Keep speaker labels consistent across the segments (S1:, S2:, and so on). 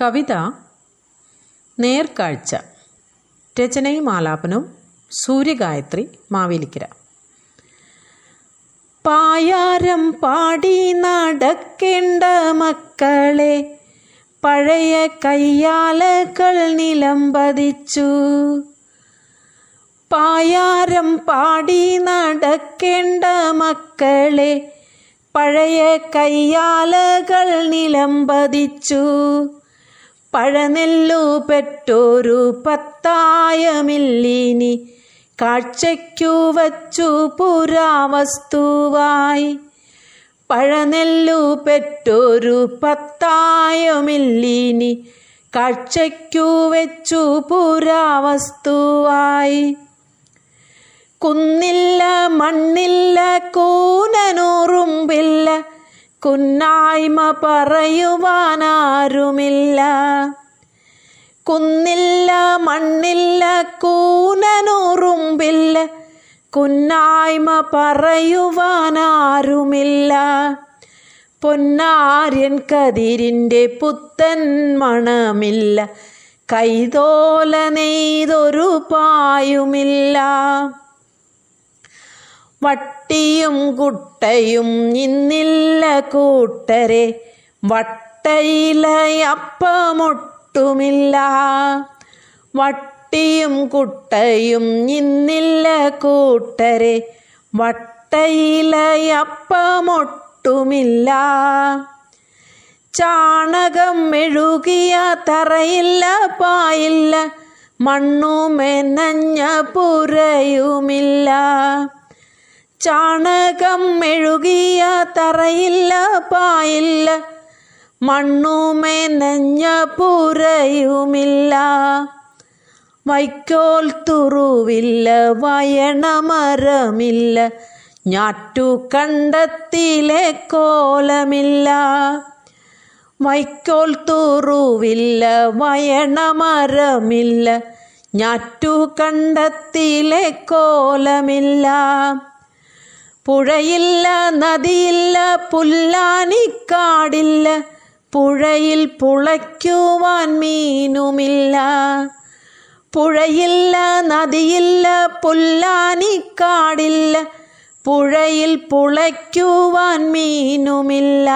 S1: കവിത നേർക്കാഴ്ച രചനയും ആലാപനവും സൂര്യഗായത്രി മാവേലിക്കര. പായാരം പാടി നടക്കേണ്ട മക്കളെ പഴയ കയ്യാലകൾ നിലം പതിച്ചു. പായാരം പാടി നടക്കേണ്ട മക്കളെ പഴയ കയ്യാലകൾ നിലംപതിച്ചു പഴനെല്ലു പെറ്റൊരു പത്തായമില്ലിനി കാഴ്ചയ്ക്കു വച്ചു പുരാവസ്തുവായി. പഴനെല്ലു പെറ്റൊരു പത്തായമില്ലിനി കാഴ്ചയ്ക്കു വെച്ചു പുരാവസ്തുവായി. കുന്നില്ല മണ്ണില്ല കൂനനൂറുമ്പില്ല കുന്നായ്മ പറയുവാനാരുമില്ല. കുന്നില്ല മണ്ണില്ല കൂനനുറുമ്പില്ല. കുന്നായ്മ പറയുവാനാരുമില്ല. പൊന്നാര്യൻ കതിരിന്റെ പുത്തൻ മണമില്ല. കൈതോല നെയ്തൊരു പായുമില്ല. വട്ടിയും കുട്ടയും ഇന്നില്ല കൂട്ടരെ. വട്ടയിലയപ്പമൊട്ടുമില്ല വട്ടിയും കുട്ടയും ഇന്നില്ല കൂട്ടരെ. വട്ടയിലയപ്പമൊട്ടുമില്ല ചാണകം മെഴുകിയ തറയില്ല പായില്ല. മണ്ണുമെനഞ്ഞ പുരയുമില്ല. ചാണകം മെഴുകിയ തറയില്ല പായില്ല മണ്ണുമേ നഞ്ഞ പുരയുമില്ല. വൈക്കോൽ തുറുവില്ല വയണമരമില്ല ഞാറ്റു കണ്ടത്തിലെ കോലമില്ല. വൈക്കോൽ തുറുവില്ല വയണമരമില്ല ഞാറ്റു കണ്ടത്തിലെ കോലമില്ല. പുഴയില്ല നദിയില്ല പുല്ലാനിക്കാടില്ല. പുഴയിൽ പുളയ്ക്കുവാൻ മീനുമില്ല. പുഴയില്ല നദിയില്ല പുല്ലാനിക്കാടില്ല. പുഴയിൽ പുളയ്ക്കുവാൻ മീനുമില്ല.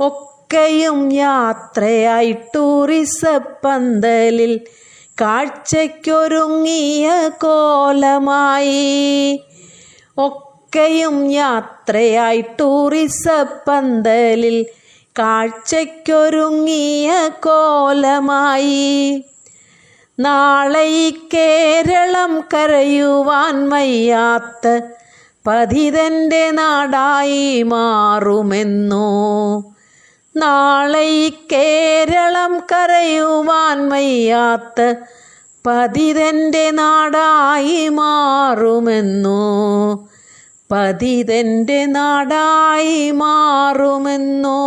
S1: ഒക്കെയും യാത്രയായി ടൂറിസപ്പന്തലിൽ കാഴ്ചയ്ക്കൊരുങ്ങിയ കോലമായി. ഒക്കെയും യാത്രയായി ടൂറിസപ്പന്തലിൽ കാഴ്ചയ്ക്കൊരുങ്ങിയ കോലമായി. നാളെ ഈ കേരളം കരയുവാൻ വയ്യാത്ത പതിതന്റെ നാടായി മാറുമെന്നോ? നാളെ ഈ കേരളം കരയുവാൻ വയ്യാത്ത പതിതന്റെ നാടായി മാറുമെന്നോ? പതിതന്റെ നാടായി മാറുമെന്നോ?